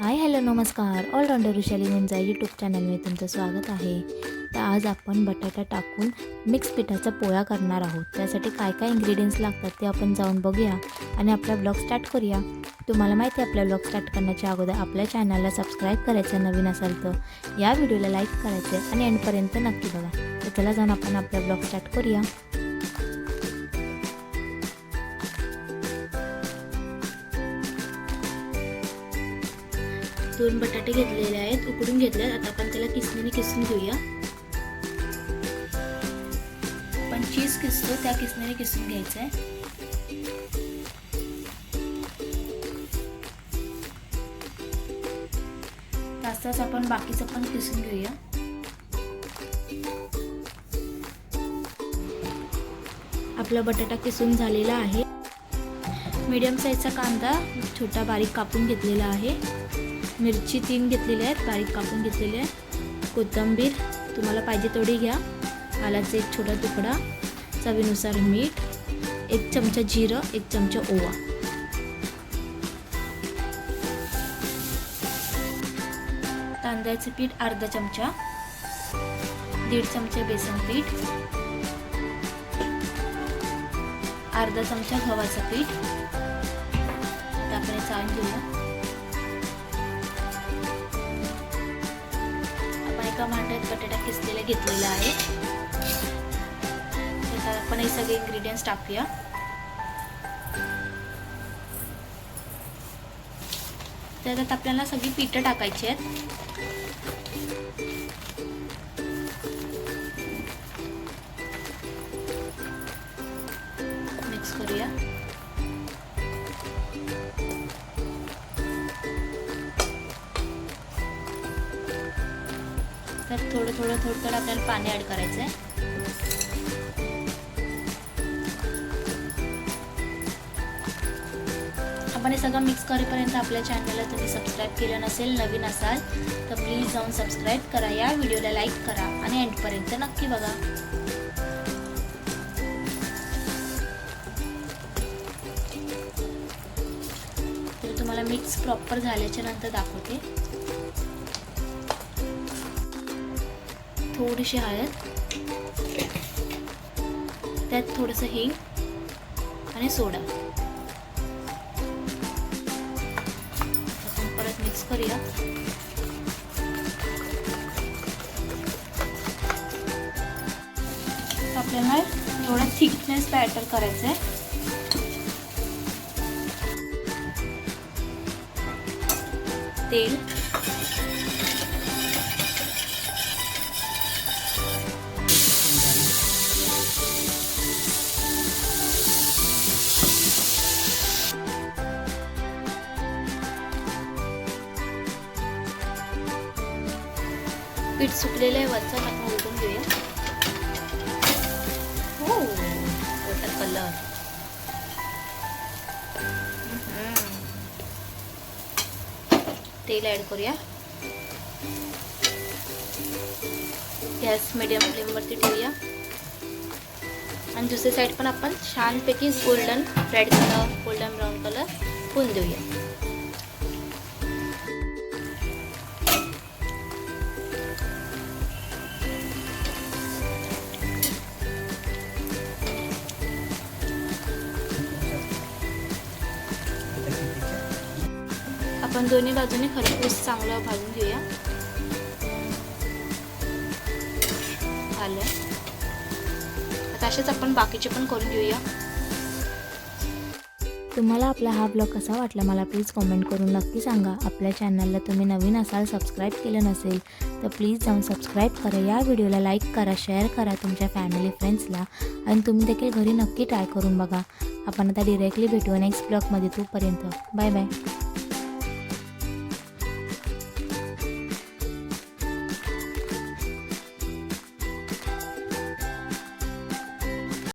हाय hello नमस्कार. Allrounder Vrushali Gunja YouTube चॅनलमध्ये तुमचं स्वागत आहे. तर आज आपण बटाटा टाकून मिक्स पिठाचा पोळा करणार आहोत. त्यासाठी काय काय इन्ग्रेडियंट्स लागतात ते आपण जाऊन बघूया आणि आपला ब्लॉग स्टार्ट करूया. तुम्हाला माहिती आहे आपला ब्लॉग स्टार्ट करण्याच्या अगोदर आपल्या चॅनलला सबस्क्राईब करायचं नवीन असाल तर या व्हिडिओला लाईक करायचं आणि एंडपर्यंत नक्की बघा. तर चला जाऊन आपण आपला ब्लॉग स्टार्ट करूया. दोन बटाटे घेतलेले आहेत उकडून घेतले आहेत आता आपण त्याला किसणीने किसून घेऊया. आपण चीज किसतो त्या किसणीने किसून घ्यायचं आहे तास आपण बाकीचं पण किसून घेऊया. आपला बटाटा किसून झालेला आहे. मीडियम साईजचा कांदा छोटा बारीक कापून घेतलेला आहे. मिरची तीन घेतलेली आहेत बारीक कापून घेतलेले आहे कोथिंबीर तुम्हाला पाहिजे तेवढी घ्या. आलाचा एक छोटा तुकडा चवीनुसार मीठ एक चमचा जिरं एक चमचा ओवा. तांदळाचं पीठ अर्धा चमचा दीड चमचा बेसन पीठ अर्धा चमचा गव्हाचं पीठ. टाकण्याचा आपण घेऊया एका भांड्यात बटाटा किसलेला घेतलेला आहे. त्याच्यात आपण हे सगळे इन्ग्रेडियंट्स टाकूया. त्याच्यात आपल्याला सगळी पिठं टाकायची आहेत. मिक्स करूया. तर थोडं थोडं थोडं थोडं आपल्याला पाणी ॲड करायचं आहे आपण हे सगळं मिक्स करेपर्यंत आपल्या चॅनलला तुम्ही सबस्क्राईब केलं नसेल नवीन असाल तर प्लीज जाऊन सबस्क्राईब करा. या व्हिडिओला लाईक करा आणि एंडपर्यंत नक्की बघा. तर तुम्हाला मिक्स प्रॉपर झाल्याच्यानंतर दाखवते. थोडीशी हळद. त्यात थोडंसं हिंग आणि सोडा. आपण परत मिक्स करूया. आपल्याला थोडा थिकनेस बॅटर करायचं आहे तेल. पीठ सुकलेलं आहे वरचं आपण उलटून घेऊया. हो वॉटर कलर तेल ॲड करूया. गॅस मिडियम फ्लेमवरती ठेवूया. आणि दुसरी साईड पण आपण छानपैकी golden red colour golden brown colour होऊन देऊया. आपण दोन्ही बाजूने खरपूस चांगलं भाजून घेऊया. झालं आता असेच आपण बाकीचे पण करून घेऊया. तुम्हाला आपला हा ब्लॉग कसा वाटला मला प्लीज कॉमेंट करून नक्की सांगा. आपल्या चॅनलला तुम्ही नवीन असाल सबस्क्राईब केलं नसेल तर प्लीज जाऊन सबस्क्राईब करा. या व्हिडिओला लाईक करा शेअर करा तुमच्या फॅमिली फ्रेंड्सला आणि तुम्ही देखील घरी नक्की ट्राय करून बघा. आपण आता डिरेक्टली भेटू नेक्स्ट ब्लॉगमध्ये तोपर्यंत. Bye bye